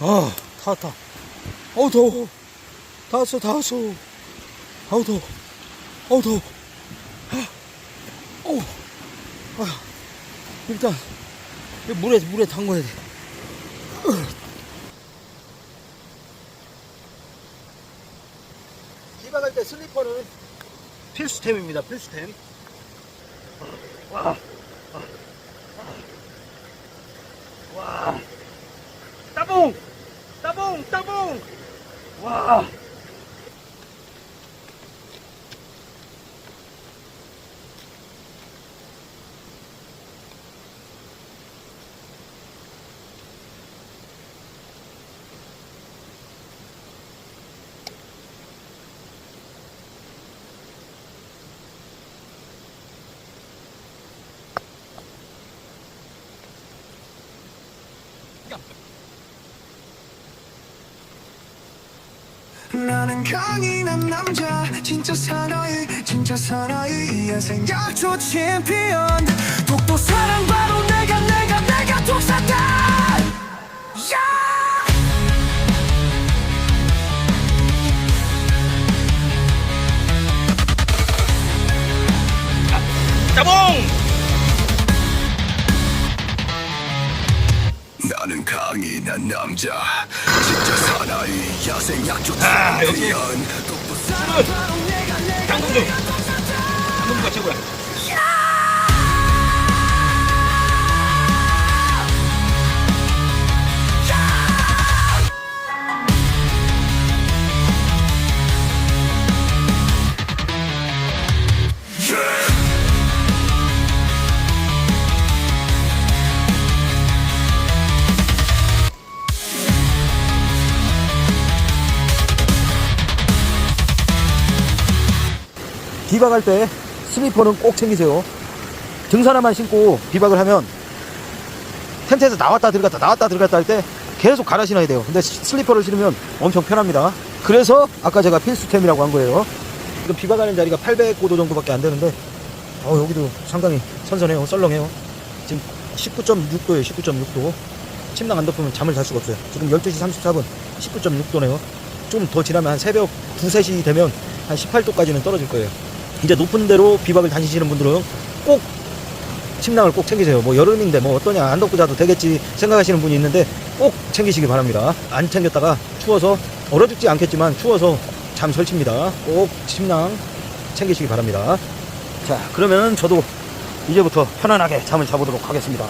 아, 다 왔다. 어우, 더워. 다 왔어, 다 왔어. 아우, 더워. 어우, 더워. 아, 어우. 아, 일단, 이 물에, 물에 담궈야 돼. 지방할 때 슬리퍼는 필수템입니다, 필수템. 와. 와. 따봉! 따봉! 따봉! 와! 나는 강인한 남자 진짜 사나이 진짜 사나이 야생약초 챔피언 독도 사랑 바로 내가 내가 내가 독사다 야! 따 나는 강인한 남자 진짜 사나이 야생약초 아, 여기. 내가 당근 좀. 당근가 최고야. 비박할 때 슬리퍼는 꼭 챙기세요. 등산화만 신고 비박을 하면 텐트에서 나왔다 들어갔다 나왔다 들어갔다 할 때 계속 갈아 신어야 돼요. 근데 시- 슬리퍼를 신으면 엄청 편합니다. 그래서 아까 제가 필수템이라고 한 거예요. 지금 비박하는 자리가 805도 정도밖에 안 되는데 어, 여기도 상당히 선선해요. 썰렁해요. 지금 19.6도예요. 19.6도. 침낭 안 덮으면 잠을 잘 수가 없어요. 지금 12시 34분 19.6도네요. 좀 더 지나면 한 새벽 2, 3시 되면 한 18도까지는 떨어질 거예요. 이제 높은 데로 비박을 다니시는 분들은 꼭 침낭을 꼭 챙기세요. 뭐 여름인데 뭐 어떠냐 안 덮고 자도 되겠지 생각하시는 분이 있는데 꼭 챙기시기 바랍니다. 안 챙겼다가 추워서 얼어 죽지 않겠지만 추워서 잠 설칩니다. 꼭 침낭 챙기시기 바랍니다. 자 그러면 저도 이제부터 편안하게 잠을 자보도록 하겠습니다.